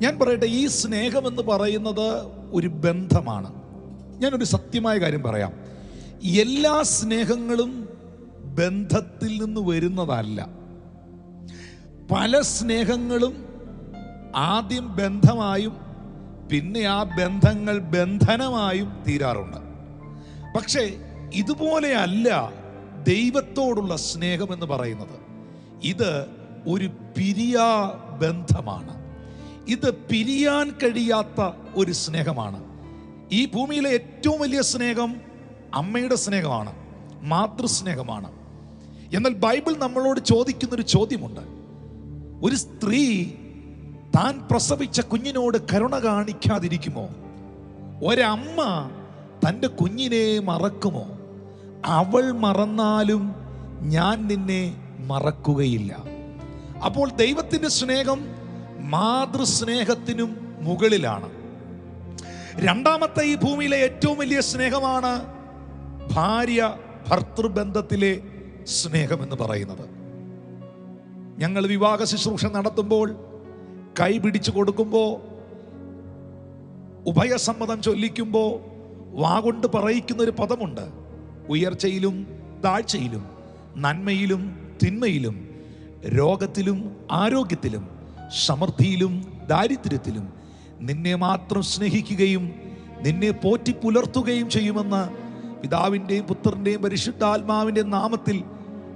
ഞാൻ പറയട്ടെ ഈ സ്നേഹമെന്ന് പറയുന്നത് ഒരു ബന്ധമാണ്. ഞാനൊരു സത്യമായ കാര്യം പറയാം. എല്ലാ സ്നേഹങ്ങളും ബന്ധത്തിൽ നിന്ന് വരുന്നതല്ല. പല സ്നേഹങ്ങളും ആദ്യം ബന്ധമായും പിന്നെ ആ ബന്ധങ്ങൾ ബന്ധനമായും തീരാറുണ്ട്. പക്ഷേ ഇതുപോലെയല്ല ദൈവത്തോടുള്ള സ്നേഹം എന്ന് പറയുന്നത്. ഇത് ഒരു പിരിയാ ബന്ധമാണ്. ഇത് പിരിയാൻ കഴിയാത്ത ഒരു സ്നേഹമാണ്. ഈ ഭൂമിയിലെ ഏറ്റവും വലിയ സ്നേഹം അമ്മയുടെ സ്നേഹമാണ് മാതൃസ്നേഹമാണ്. എന്നാൽ ബൈബിൾ നമ്മളോട് ചോദിക്കുന്നൊരു ചോദ്യമുണ്ട്. ഒരു സ്ത്രീ താൻ പ്രസവിച്ച കുഞ്ഞിനോട് കരുണ കാണിക്കാതിരിക്കുമോ? ഒരമ്മ തന്റെ കുഞ്ഞിനെ മറക്കുമോ? അവൾ മറന്നാലും ഞാൻ നിന്നെ മറക്കുകയില്ല. അപ്പോൾ ദൈവത്തിന്റെ സ്നേഹം മാതൃസ്നേഹത്തിനും മുകളിലാണ്. രണ്ടാമത്തെ ഈ ഭൂമിയിലെ ഏറ്റവും വലിയ സ്നേഹമാണ് ഭാര്യ ഭർത്തൃബന്ധത്തിലെ സ്നേഹം എന്ന് പറയുന്നത്. ഞങ്ങൾ വിവാഹ ശുശ്രൂഷ നടത്തുമ്പോൾ കൈ പിടിച്ചു കൊടുക്കുമ്പോൾ ഉഭയസമ്മതം ചൊല്ലിക്കുമ്പോൾ വാഗൊണ്ട് പറയിക്കുന്ന ഒരു പദമുണ്ട്. ഉയർച്ചയിലും താഴ്ചയിലും നന്മയിലും തിന്മയിലും രോഗത്തിലും ആരോഗ്യത്തിലും. സമൃദ്ധിയിലും ദാരിദ്ര്യത്തിലും നിന്നെ മാത്രം സ്നേഹിക്കുകയും നിന്നെ പോറ്റി പുലർത്തുകയും ചെയ്യുമെന്ന് പിതാവിന്റെയും പുത്രന്റെയും പരിശുദ്ധാത്മാവിന്റെ നാമത്തിൽ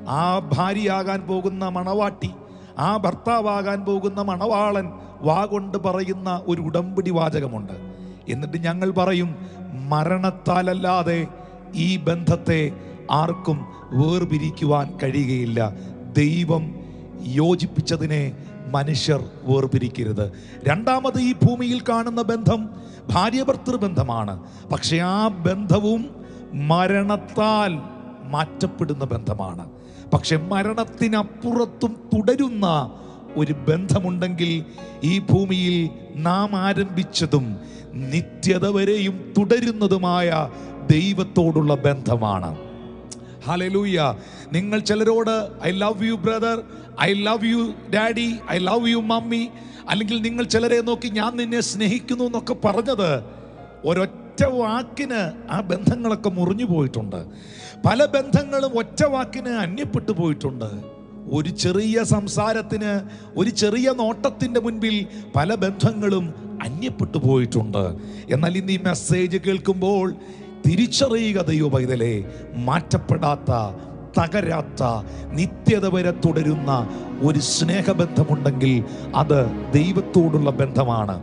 ആ ഭാര്യയാകാൻ പോകുന്ന മണവാട്ടി ആ ഭർത്താവാകാൻ പോകുന്ന മണവാളൻ വാകൊണ്ട് പറയുന്ന ഒരു ഉടമ്പടി വാചകമുണ്ട്. എന്നിട്ട് ഞങ്ങൾ പറയും മരണത്താലല്ലാതെ ഈ ബന്ധത്തെ ആർക്കും വേർപിരിക്കുവാൻ കഴിയുകയില്ല. ദൈവം യോജിപ്പിച്ചതിനെ മനുഷ്യർ വേർപിരിക്കരുത്. രണ്ടാമത് ഈ ഭൂമിയിൽ കാണുന്ന ബന്ധം ഭാര്യഭർത്തൃ ബന്ധമാണ്. പക്ഷെ ആ ബന്ധവും മരണത്താൽ മാറ്റപ്പെടുന്ന ബന്ധമാണ്. പക്ഷെ മരണത്തിനപ്പുറത്തും തുടരുന്ന ഒരു ബന്ധമുണ്ടെങ്കിൽ ഈ ഭൂമിയിൽ നാം ആരംഭിച്ചതും നിത്യത വരെയും തുടരുന്നതുമായ ദൈവത്തോടുള്ള ബന്ധമാണ്. ഹലലൂയ നിങ്ങൾ ചിലരോട് I love you brother. I love you daddy I love you mummy അല്ലെങ്കിൽ നിങ്ങൾ ചിലരെ നോക്കി ഞാൻ നിന്നെ സ്നേഹിക്കുന്നു എന്നൊക്കെ പറഞ്ഞത് ഒരൊറ്റ വാക്കിന് ആ ബന്ധങ്ങളൊക്കെ മുറിഞ്ഞു പോയിട്ടുണ്ട്. പല ബന്ധങ്ങളും ഒറ്റ വാക്കിന് അന്യപ്പെട്ടു പോയിട്ടുണ്ട്. ഒരു ചെറിയ സംസാരത്തിന് ഒരു ചെറിയ നോട്ടത്തിന്റെ മുൻപിൽ പല ബന്ധങ്ങളും അന്യപ്പെട്ടു പോയിട്ടുണ്ട്. എന്നാൽ ഇന്ന് ഈ മെസ്സേജ് കേൾക്കുമ്പോൾ തിരിച്ചറിയുക ദൈവ പൈതലെ മാറ്റപ്പെടാത്ത തകരാത്ത നിത്യത വരെ തുടരുന്ന ഒരു സ്നേഹബന്ധമുണ്ടെങ്കിൽ അത് ദൈവത്തോടുള്ള ബന്ധമാണ്.